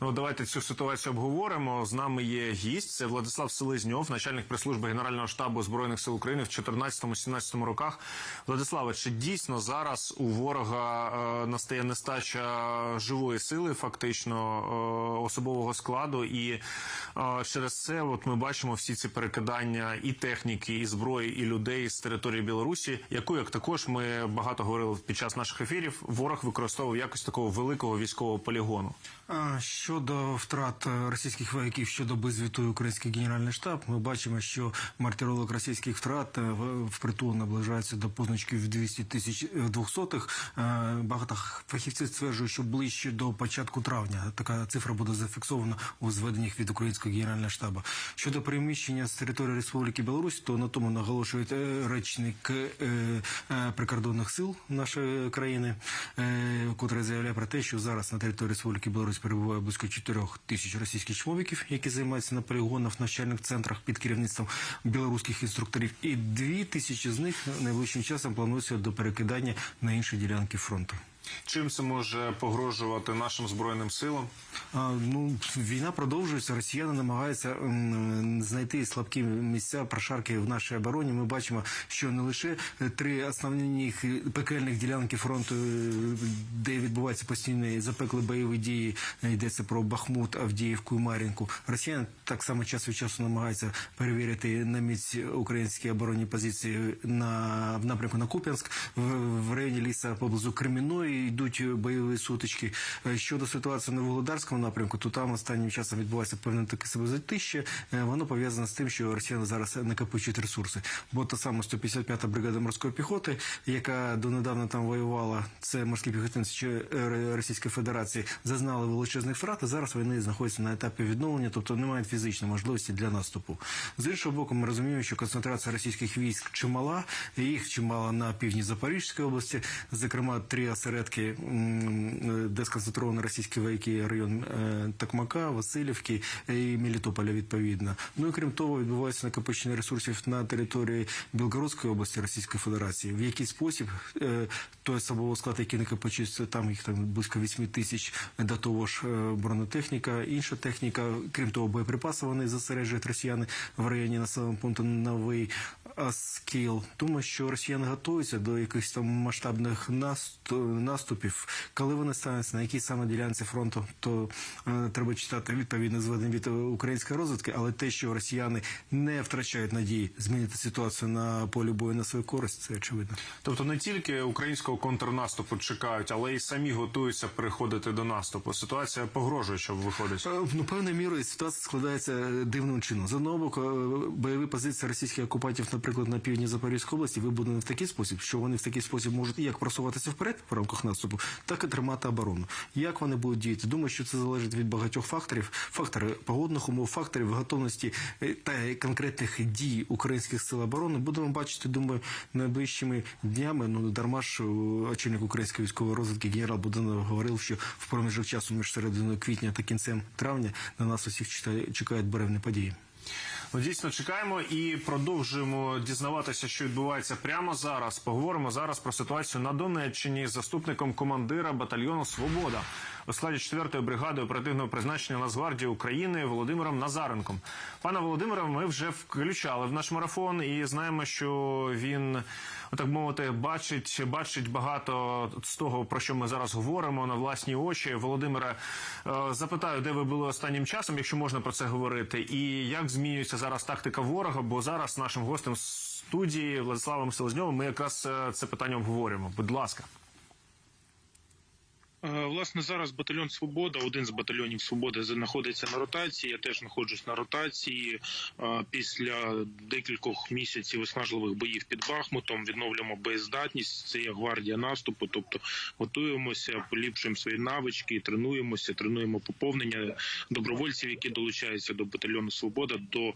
Ну, давайте цю ситуацію обговоримо. З нами є гість. Це Владислав Селезньов, начальник прес-служби Генерального штабу збройних сил України в 14-17 роках. Владиславе, чи дійсно зараз у ворога е, настає нестача живої сили, фактично е, особового складу, і е, через це, от ми бачимо всі ці перекидання і техніки, і зброї, і людей з території Білорусі, яку як також ми багато говорили під час наших ефірів. Ворог використовував якось такого великого військового полігону. Щодо втрат е, російських вояків, що доби звітує український генеральний штаб, ми бачимо, що мартиролог російських втрат е, впритул наближається до позначків 200 тисяч е, двохсотих. Багато фахівців стверджують, що ближче до початку травня така цифра буде зафіксована у зведеннях від українського генерального штабу. Щодо переміщення з території Республіки Білорусь, то на тому наголошує е, речник прикордонних сил нашої країни, котрий заявляє про те, що зараз на території Республіки Білорусь перебуває близько 4 тисяч російських чоловіків, які займаються на полігонах в навчальних центрах під керівництвом білоруських інструкторів, і 2 тисячі з них найближчим часом планується до перекидання на інші ділянки фронту. Чим це може погрожувати нашим збройним силам? А, ну, війна продовжується. Росіяни намагаються знайти слабкі місця прошарки в нашій обороні. Ми бачимо, що не лише три основні пекельних ділянки фронту, е, де відбуваються постійні запекли бойові дії. е, Йдеться про Бахмут, Авдіївку і Мар'їнку. Росіяни так само час від часу намагаються перевірити на міць українські оборонні позиції на в напрямку на Куп'янськ в, в районі ліса поблизу Креміної йдуть бойові сутички. Е, Щодо ситуації на Володарському напрямку, то там останнім часом відбувається певне таке себе затище. Е, Воно пов'язане з тим, що росіяни зараз накопичують ресурси. Бо та сама 155-та бригада морської піхоти, яка донедавна там воювала, це морські піхотинці е, Російської Федерації, зазнали величезних втрат. і Зараз вони знаходяться на етапі відновлення, тобто не мають фізичної можливості для наступу. З іншого боку, ми розуміємо, що концентрація російських військ чимала, їх чимало на півдні Запорізької області, зокрема три осередки, м, де сконцентровані російські вояки, район е, Токмака, Васильівки і Мелітополя відповідно. Ну і крім того, відбувається накопичення ресурсів на території Білгородської області Російської Федерації. В який спосіб е, той особовий склад, який накопичується, там їх там близько 8 тисяч, до того ж е, бронетехніка, інша техніка, крім того, боєприпаси вони зосереджують росіяни в районі населеного пункту Новий Аскіл. Тому що росіяни готуються до якихось там масштабних наступів. Коли вони стануться на якій саме ділянці фронту, то е, треба читати відповідне зведення від української розвідки, але те, що росіяни не втрачають надії змінити ситуацію на полі бою на свою користь, це очевидно. Тобто не тільки українського контрнаступу чекають, але й самі готуються переходити до наступу. Ситуація погрожує, щоб виходить. Е, Ну, певною мірою ситуація складається е, дивним чином. З одного боку, е, бойові позиції російських окупантів, наприклад, на півдні Запорізької області, вибудовані в такий спосіб, що вони в такий спосіб можуть як просуватися вперед в рамках наступу, так і тримати оборону. Як вони будуть діяти? Думаю, що це залежить від багатьох факторів: фактори погодних умов, факторів готовності е, та конкретних дій українських сил оборони. Будемо бачити, думаю, найближчими днями. Ну дарма ж е, очільник української військової розвідки генерал Буданов говорив, що в проміжок часу між серединою квітня та кінцем травня на нас усіх чекають буревні події. Ну, дійсно чекаємо і продовжуємо дізнаватися, що відбувається прямо зараз. Поговоримо зараз про ситуацію на Донеччині з заступником командира батальйону Свобода у складі 4-ї бригади оперативного призначення Нацгвардії України Володимиром Назаренком. Пана Володимира, ми вже включали в наш марафон і знаємо, що він так мовити бачить, бачить багато з того, про що ми зараз говоримо на власні очі. Володимире, е, запитаю, де ви були останнім часом, якщо можна про це говорити, і як змінюється зараз тактика ворога? Бо зараз нашим гостем студії Владиславом Селезньовим ми якраз е, це питання обговорюємо. Будь ласка. Е, Власне, зараз батальйон Свобода, один з батальйонів Свободи, знаходиться на ротації. Я теж знаходжусь на ротації. Е, Після декількох місяців виснажливих боїв під Бахмутом відновлюємо боєздатність. Це є гвардія наступу. Тобто готуємося, поліпшуємо свої навички, тренуємося, тренуємо поповнення добровольців, які долучаються до батальйону Свобода, до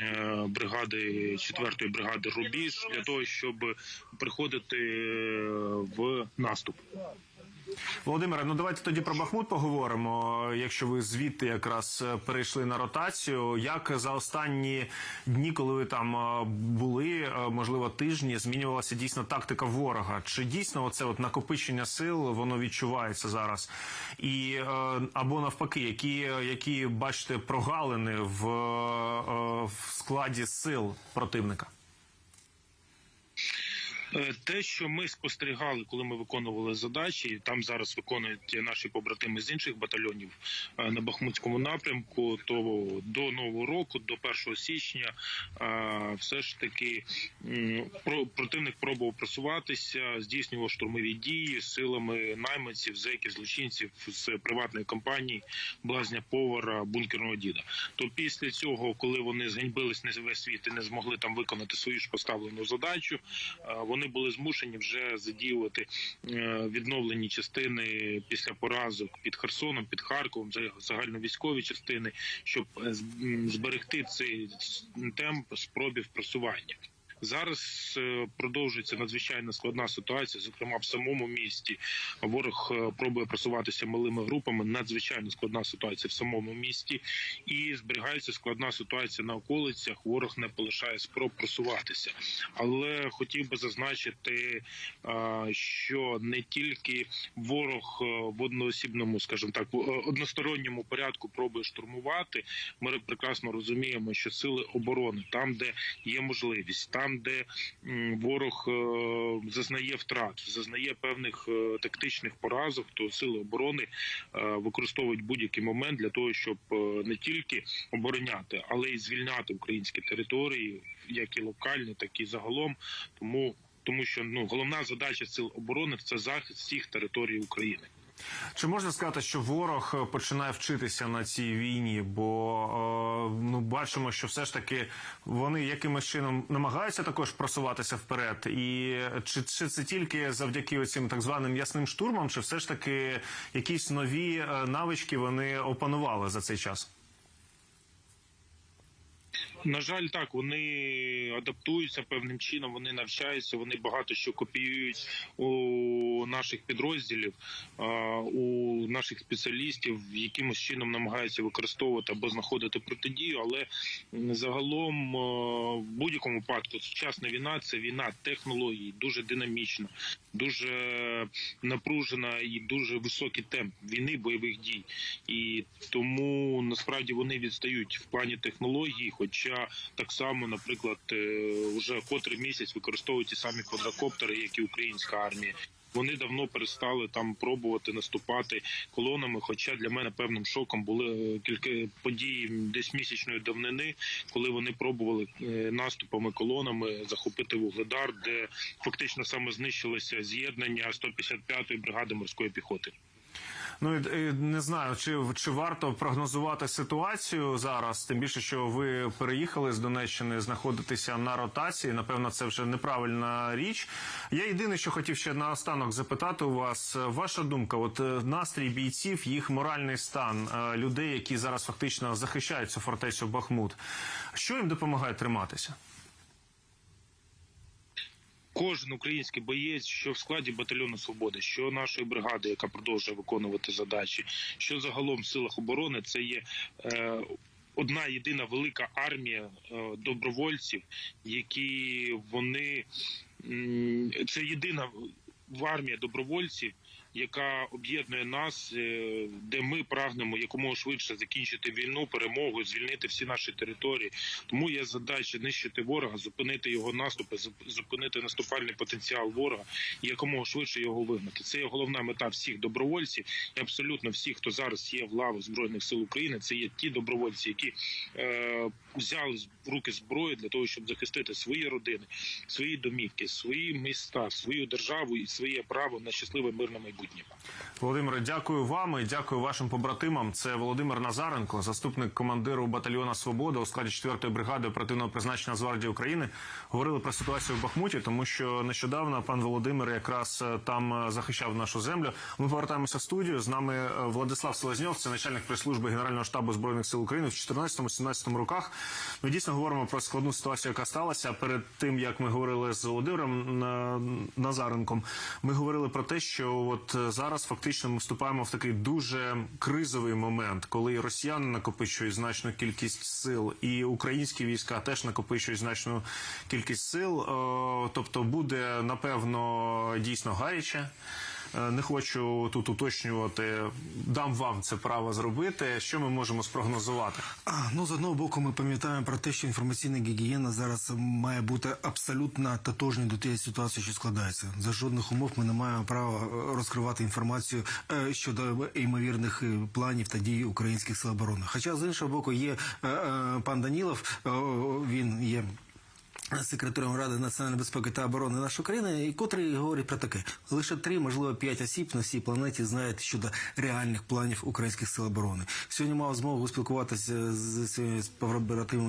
е, бригади 4-ї бригади Рубіж для того, щоб приходити в наступ. Володимире, ну давайте тоді про Бахмут поговоримо. Якщо ви звідти якраз е, перейшли на ротацію, як за останні дні, коли ви там е, були, е, можливо, тижні, змінювалася дійсно тактика ворога? Чи дійсно оце от накопичення сил воно відчувається зараз? І або навпаки, які, які бачите прогалини в, в складі сил противника? Е, Те, що ми спостерігали, коли ми виконували задачі, там зараз виконують наші побратими з інших батальйонів е, на Бахмутському напрямку. То до нового року, до 1 січня, е, все ж таки про- противник пробував просуватися, здійснював штурмові дії силами найманців, зеків, злочинців з приватної компанії Блазня Повара, бункерного діда. То після цього, коли вони зганьбились на весь світ і не змогли там виконати свою ж поставлену задачу, е, вони були змушені вже задіювати е, відновлені частини після поразок під Херсоном, під Харковом, за- загальновійськові частини, щоб е, зберегти цей темп спробів просування. Зараз е, продовжується надзвичайно складна ситуація, зокрема в самому місті. Ворог е, пробує просуватися малими групами. Надзвичайно складна ситуація в самому місті, і зберігається складна ситуація на околицях. Ворог не полишає спроб просуватися. Але хотів би зазначити, е, що не тільки ворог в одноосібному, скажімо так, в односторонньому порядку пробує штурмувати. Ми прекрасно розуміємо, що сили оборони там, де є можливість, там, де ворог е, зазнає втрат, зазнає певних е, тактичних поразок, то сили оборони е, використовують будь-який момент для того, щоб не тільки обороняти, але й звільняти українські території, як і локальні, так і загалом. Тому тому що ну головна задача сил оборони це захист всіх територій України. Чи можна сказати, що ворог е, починає вчитися на цій війні? Бо е, ну бачимо, що все ж таки вони якимось чином намагаються також просуватися вперед, і чи, чи це тільки завдяки цим так званим ясним штурмам, чи все ж таки якісь нові е, навички вони опанували за цей час? На жаль, так вони адаптуються певним чином. Вони навчаються, вони багато що копіюють у наших підрозділів, у наших спеціалістів, якимось чином намагаються використовувати або знаходити протидію. Але загалом, в будь-якому випадку, сучасна війна це війна технологій, дуже динамічна, дуже напружена і дуже високий темп війни бойових дій. І тому насправді вони відстають в плані технологій, хоча так само, наприклад, е, вже котрий місяць використовують ті самі квадрокоптери, як і українська армія. Вони давно перестали там пробувати наступати колонами. Хоча для мене певним шоком були е, кілька подій десь місячної давнини, коли вони пробували е, наступами колонами захопити вугледар, де фактично саме знищилося з'єднання 155-ї бригади морської піхоти. Ну і, і не знаю, чи чи варто прогнозувати ситуацію зараз, тим більше, що ви переїхали з Донеччини, знаходитеся на ротації. Напевно, це вже неправильна річ. Я єдине, що хотів ще наостанок запитати у вас. Ваша думка, от е, настрій бійців, їх моральний стан е, людей, які зараз фактично захищають цю фортецю Бахмут. Що їм допомагає триматися? Кожен український боєць, що в складі батальйону свободи, що нашої бригади, яка продовжує виконувати задачі, що загалом в силах оборони, це є е, одна єдина велика армія е, добровольців, які вони це єдина армія добровольців, яка об'єднує нас, е, де ми прагнемо якомога швидше закінчити війну, перемогу, звільнити всі наші території. Тому є задача нищити ворога, зупинити його наступи, зупинити наступальний потенціал ворога і якомога швидше його вигнати. Це є головна мета всіх добровольців і абсолютно всіх, хто зараз є в лавах збройних сил України. Це є ті добровольці, які е, взяли в руки зброю для того, щоб захистити свої родини, свої домівки, свої міста, свою державу і своє право на щасливе мирне майбутнє. Володимире, дякую вам і дякую вашим побратимам. Це Володимир Назаренко, заступник командиру батальйона Свобода у складі 4-ї бригади оперативного призначення Нацгвардії України. Говорили про ситуацію в Бахмуті, тому що нещодавно пан Володимир якраз е, там е, захищав нашу землю. Ми повертаємося в студію. З нами е, Владислав Селезньов, це начальник прес-служби Генерального штабу збройних сил України в 14-17 роках. Ми дійсно говоримо про складну ситуацію, яка сталася перед тим, як ми говорили з Володимиром Назаренком. Ми говорили про те, що от е, зараз фактично ми вступаємо в такий дуже кризовий момент, коли росіяни накопичують значну кількість сил, і українські війська теж накопичують значну кількість сил. Е, Тобто буде напевно дійсно гаряче. Е, Не хочу тут уточнювати, дам вам це право зробити. Що ми можемо спрогнозувати? Ну з одного боку, ми пам'ятаємо про те, що інформаційна гігієна зараз має бути абсолютно тотожною до тієї ситуації, що складається. За жодних умов ми не маємо права е, розкривати інформацію е, щодо ймовірних планів та дій українських сил оборони. Хоча з іншого боку, є пан Данілов, він є. Секретарем Ради національної безпеки та оборони нашої країни, і котрий говорить про таке: лише три, можливо, п'ять осіб на всій планеті знають щодо реальних планів українських сил оборони. Сьогодні мав змогу спілкуватися з своїми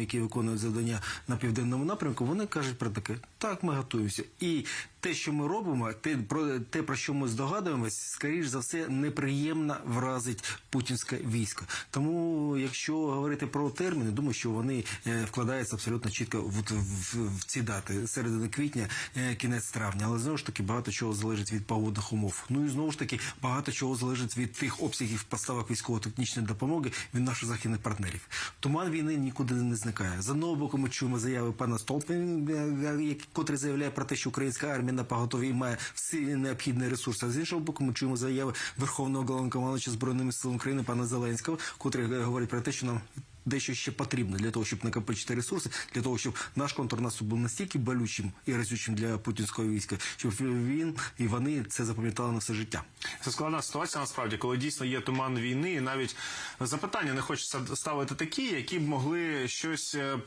які виконують завдання на південному напрямку. Вони кажуть про таке: так, ми готуємося. І те, що ми робимо, те про те, про що ми здогадуємось, скоріш за все, неприємно вразить путінське військо. Тому, якщо говорити про терміни, думаю, що вони е, вкладаються абсолютно чітко в, в, в ці дати середини квітня, е, кінець травня. Але знову ж таки багато чого залежить від погодних умов. Ну і знову ж таки багато чого залежить від тих обсягів поставок військово-технічної допомоги від наших західних партнерів. Туман війни нікуди не зникає. З одного боку, ми чуємо заяви пана Столпен, котрий заявляє про те, що українська армія на поготові і має всі необхідні ресурси. А з іншого боку, ми чуємо заяви Верховного головнокомандувача збройними силами України пана Зеленського, котрий говорить про те, що нам. Дещо ще потрібно для того, щоб накопичити ресурси, для того, щоб наш контрнаступ був настільки болючим і разючим для путінського війська, щоб він і вони це запам'ятали на все життя. Це складна ситуація насправді, коли дійсно є туман війни, і навіть запитання не хочеться ставити такі, які б могли щось е,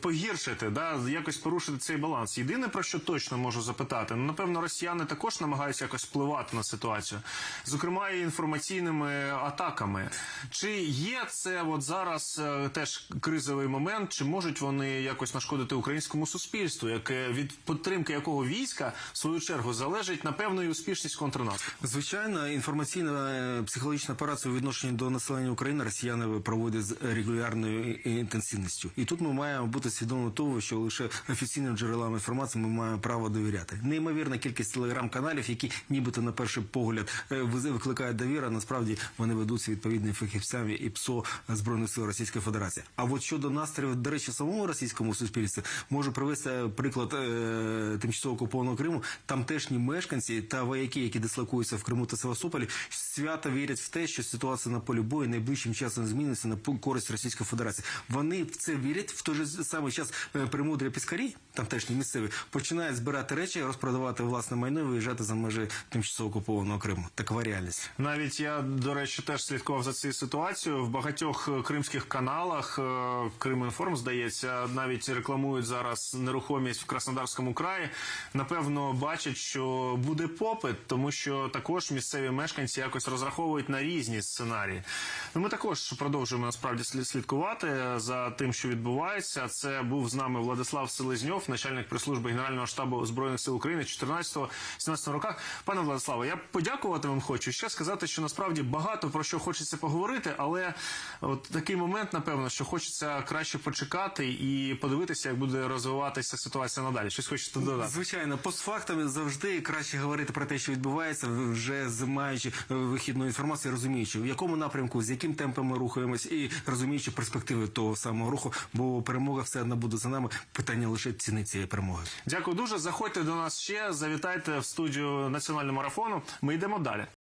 погіршити, да, якось порушити цей баланс. Єдине про що точно можу запитати, ну напевно, росіяни також намагаються якось впливати на ситуацію, зокрема і інформаційними атаками. Чи є це от зараз е, теж кризовий момент, чи можуть вони якось нашкодити українському суспільству, яке від підтримки якого війська в свою чергу залежить напевно і успішність контрнаступу? Звичайно, інформаційна е, психологічна операція у відношенні до населення України росіяни проводять з регулярною інтенсивністю. І тут ми маємо бути свідомі того, що лише офіційним джерелам інформації ми маємо право довіряти. Неймовірна кількість телеграм-каналів, які нібито на перший погляд е, викликають довіра, насправді вони ведуться відповідними фахівцями і ПСО Збройних сил Російської Федерації. А от щодо настроїв, до речі, самому російському суспільстві можу привести приклад е, тимчасово окупованого Криму. Тамтешні мешканці та вояки, які дислокуються в Криму та Севастополі, свято вірять в те, що ситуація на полі бою найближчим часом зміниться на користь Російської Федерації. Вони в це вірять в той же самий час. е, Премудрі піскарі, тамтешні місцеві, починають збирати речі, розпродавати власне майно і виїжджати за межі тимчасово окупованого Криму. Такова реальність. Навіть я, до речі, теж слідкував за цією ситуацією. В багатьох е, кримських каналах е, Кримінформ, здається, навіть рекламують зараз нерухомість в Краснодарському краї. Напевно, бачать, що буде попит, тому що також місцеві мешканці якось розраховують на різні сценарії. Ну, ми також продовжуємо насправді слід- слідкувати за тим, що відбувається. Це був з нами Владислав Селезньов, начальник прес-служби Генерального штабу збройних сил України 14-17 роках. Пане Владиславе, я подякувати вам хочу. Ще сказати, що насправді багато про що хочеться поговорити, але от такий момент, напевно, що хочеться краще почекати і подивитися, як буде розвиватися ситуація надалі. Щось хочете додати? Звичайно, постфактами завжди краще говорити про те, що відбувається, вже маючи е, вихідну інформацію, розуміючи, в якому напрямку, з яким темпом ми рухаємось, і розуміючи перспективи того самого руху, бо перемога все одно буде за нами. Питання лише ціни цієї перемоги. Дякую дуже. Заходьте до нас ще, завітайте в студію національного марафону. Ми йдемо далі.